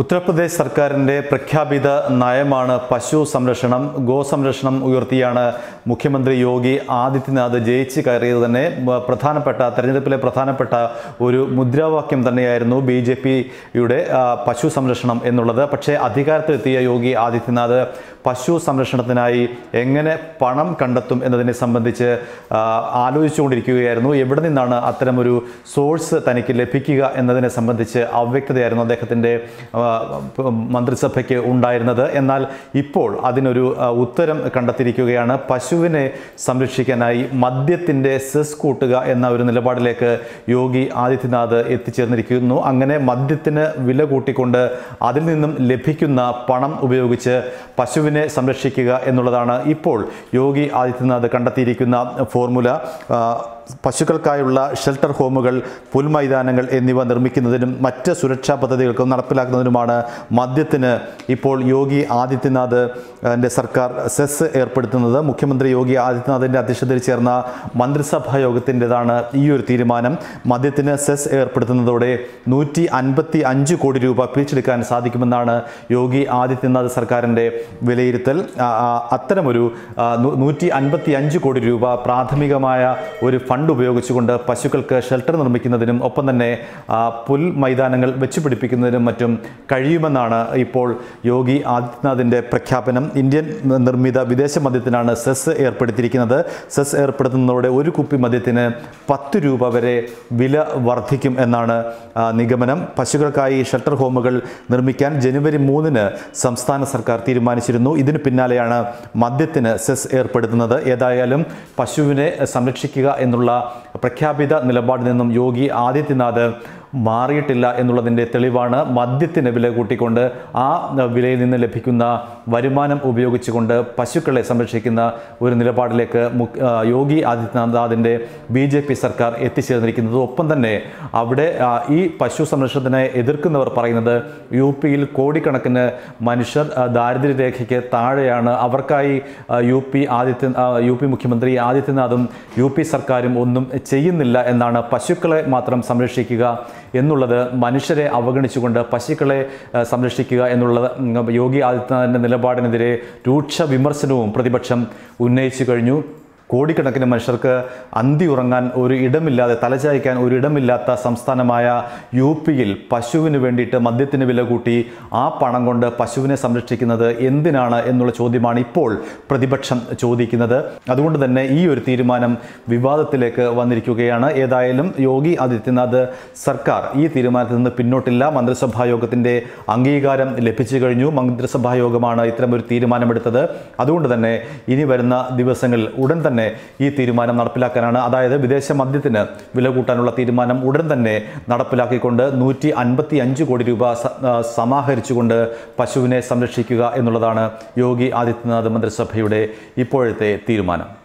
ഉത്തർപ്രദേശ് സർക്കാരിന്റെ പ്രഖ്യാപിത നയമാണ് പശു സംരക്ഷണം ഗോസംരക്ഷണം ഉയർത്തിയാണ് മുഖ്യമന്ത്രി യോഗി ആദിത്യനാഥ് ജയിച്ച് കയറിയത് തന്നെ. പ്രധാനപ്പെട്ട തെരഞ്ഞെടുപ്പിലെ പ്രധാനപ്പെട്ട ഒരു മുദ്രാവാക്യം തന്നെയായിരുന്നു ബി ജെ പിയുടെ പശു സംരക്ഷണം എന്നുള്ളത്. പക്ഷേ അധികാരത്തിലെത്തിയ യോഗി ആദിത്യനാഥ് പശു സംരക്ഷണത്തിനായി എങ്ങനെ പണം കണ്ടെത്തും എന്നതിനെ സംബന്ധിച്ച് ആലോചിച്ചുകൊണ്ടിരിക്കുകയായിരുന്നു. എവിടെ നിന്നാണ് അത്തരമൊരു സോഴ്സ് തനിക്ക് ലഭിക്കുക എന്നതിനെ സംബന്ധിച്ച് അവ്യക്തതയായിരുന്നു അദ്ദേഹത്തിന്റെ മന്ത്രിസഭയ്ക്ക് ഉണ്ടായിരുന്നത്. എന്നാൽ ഇപ്പോൾ അതിനൊരു ഉത്തരം കണ്ടെത്തിയിരിക്കുകയാണ്. പശുവിനെ സംരക്ഷിക്കാനായി മദ്യത്തിന്റെ സെസ് കൂട്ടുക എന്ന ഒരു നിലപാടിലേക്ക് യോഗി ആദിത്യനാഥ് എത്തിച്ചേർന്നിരിക്കുന്നു. അങ്ങനെ മദ്യത്തിന് വില കൂട്ടിക്കൊണ്ട് അതിൽ നിന്നും ലഭിക്കുന്ന പണം ഉപയോഗിച്ച് പശുവിനെ സംരക്ഷിക്കുക എന്നുള്ളതാണ് ഇപ്പോൾ യോഗി ആദിത്യനാഥ് കണ്ടെത്തിയിരിക്കുന്ന ഫോർമുല. പശുക്കൾക്കായുള്ള ഷെൽട്ടർ ഹോമുകൾ പുൽമൈതാനങ്ങൾ എന്നിവ നിർമ്മിക്കുന്നതിനും മറ്റ് സുരക്ഷാ പദ്ധതികൾക്കും നടപ്പിലാക്കുന്നതിനുമാണ് മദ്യത്തിന് ഇപ്പോൾ യോഗി ആദിത്യനാഥ് സർക്കാർ സെസ് ഏർപ്പെടുത്തുന്നത്. മുഖ്യമന്ത്രി യോഗി ആദിത്യനാഥിന്റെ അധ്യക്ഷതയിൽ ചേർന്ന മന്ത്രിസഭാ യോഗത്തിന്റെതാണ് ഈ ഒരു തീരുമാനം. മദ്യത്തിന് സെസ് ഏർപ്പെടുത്തുന്നതോടെ നൂറ്റി അൻപത്തി അഞ്ച് കോടി രൂപ പിരിച്ചെടുക്കാൻ സാധിക്കുമെന്നാണ് യോഗി ആദിത്യനാഥ് സർക്കാരിന്റെ വിലയിരുത്തൽ. അത്തരമൊരു നൂറ്റി അൻപത്തി അഞ്ച് കോടി രൂപ പ്രാഥമികമായ ഒരു ഫണ്ട് ഉപയോഗിച്ചുകൊണ്ട് പശുക്കൾക്ക് ഷെൽട്ടർ നിർമ്മിക്കുന്നതിനും ഒപ്പം തന്നെ പുൽ മൈതാനങ്ങൾ വെച്ച് പിടിപ്പിക്കുന്നതിനും മറ്റും കഴിയുമെന്നാണ് ഇപ്പോൾ യോഗി ആദിത്യനാഥിന്റെ പ്രഖ്യാപനം. ഇന്ത്യൻ നിർമ്മിത വിദേശ മദ്യത്തിനാണ് സെസ് ഏർപ്പെടുത്തിയിരിക്കുന്നത്. സെസ് ഏർപ്പെടുത്തുന്നതോടെ ഒരു കുപ്പി മദ്യത്തിന് പത്ത് രൂപ വരെ വില വർദ്ധിക്കും എന്നാണ് നിഗമനം. പശുക്കൾക്കായി ഷെൽട്ടർ ഹോമുകൾ നിർമ്മിക്കാൻ ജനുവരി മൂന്നിന് സംസ്ഥാന സർക്കാർ തീരുമാനിച്ചിരുന്നു. ഇതിന് പിന്നാലെയാണ് മദ്യത്തിന് സെസ് ഏർപ്പെടുത്തുന്നത്. ഏതായാലും പശുവിനെ സംരക്ഷിക്കുക എന്നുള്ള പ്രഖ്യാപിത നിലപാടിൽ നിന്നും യോഗി ആദിത്യനാഥ് മാറിയിട്ടില്ല എന്നുള്ളതിന്റെ തെളിവാണ് മദ്യത്തിന് വില കൂട്ടിക്കൊണ്ട് ആ വിലയിൽ നിന്ന് ലഭിക്കുന്ന വരുമാനം ഉപയോഗിച്ചുകൊണ്ട് പശുക്കളെ സംരക്ഷിക്കുന്ന ഒരു നിലപാടിലേക്ക് യോഗി ആദിത്യനാഥിന്റെ ബി ജെ പി സർക്കാർ എത്തിച്ചേർന്നിരിക്കുന്നത്. ഒപ്പം തന്നെ അവിടെ ഈ പശു സംരക്ഷണത്തിനെ എതിർക്കുന്നവർ പറയുന്നത് യു പിയിൽ കോടിക്കണക്കിന് മനുഷ്യർ ദാരിദ്ര്യ ദാരിദ്ര്യരേഖയ്ക്ക് താഴെയാണ്. അവർക്കായി U P Aditya U P മുഖ്യമന്ത്രി ആദിത്യനാഥും യു പി സർക്കാരും ഒന്നും ചെയ്യുന്നില്ല എന്നാണ് പശുക്കളെ മാത്രം സംരക്ഷിക്കുക എന്നുള്ളത് മനുഷ്യരെ അവഗണിച്ചുകൊണ്ട് പശുക്കളെ സംരക്ഷിക്കുക എന്നുള്ളത് യോഗി ആദിത്യനാഥിന്റെ നിലപാടിനെതിരെ രൂക്ഷ വിമർശനവും പ്രതിപക്ഷം ഉന്നയിച്ചു കഴിഞ്ഞു. കോടിക്കണക്കിന് മനുഷ്യർക്ക് അന്തി ഉറങ്ങാൻ ഒരു ഇടമില്ലാതെ തലചായ്ക്കാൻ ഒരു ഇടമില്ലാത്ത സംസ്ഥാനമായ യു പിയിൽ പശുവിന് വേണ്ടിയിട്ട് മദ്യത്തിന് വില കൂട്ടി ആ പണം കൊണ്ട് പശുവിനെ സംരക്ഷിക്കുന്നത് എന്തിനാണ് എന്നുള്ള ചോദ്യമാണ് ഇപ്പോൾ പ്രതിപക്ഷം ചോദിക്കുന്നത്. അതുകൊണ്ട് തന്നെ ഈ ഒരു തീരുമാനം വിവാദത്തിലേക്ക് വന്നിരിക്കുകയാണ്. ഏതായാലും യോഗി ആദിത്യനാഥ് സർക്കാർ ഈ തീരുമാനത്തിൽ നിന്ന് പിന്നോട്ടില്ല. മന്ത്രിസഭാ യോഗത്തിന്റെ അംഗീകാരം ലഭിച്ചു കഴിഞ്ഞു. മന്ത്രിസഭാ യോഗമാണ് ഇത്തരമൊരു തീരുമാനമെടുത്തത്. അതുകൊണ്ട് തന്നെ ഇനി വരുന്ന ദിവസങ്ങളിൽ ഉടൻ തന്നെ ഈ തീരുമാനം നടപ്പിലാക്കാനാണ്. അതായത് വിദേശ മദ്യത്തിന് വില കൂട്ടാനുള്ള തീരുമാനം ഉടൻ തന്നെ നടപ്പിലാക്കിക്കൊണ്ട് നൂറ്റി അൻപത്തി അഞ്ച് കോടി രൂപ സമാഹരിച്ചുകൊണ്ട് പശുവിനെ സംരക്ഷിക്കുക എന്നുള്ളതാണ് യോഗി ആദിത്യനാഥ് മന്ത്രിസഭയുടെ ഇപ്പോഴത്തെ തീരുമാനം.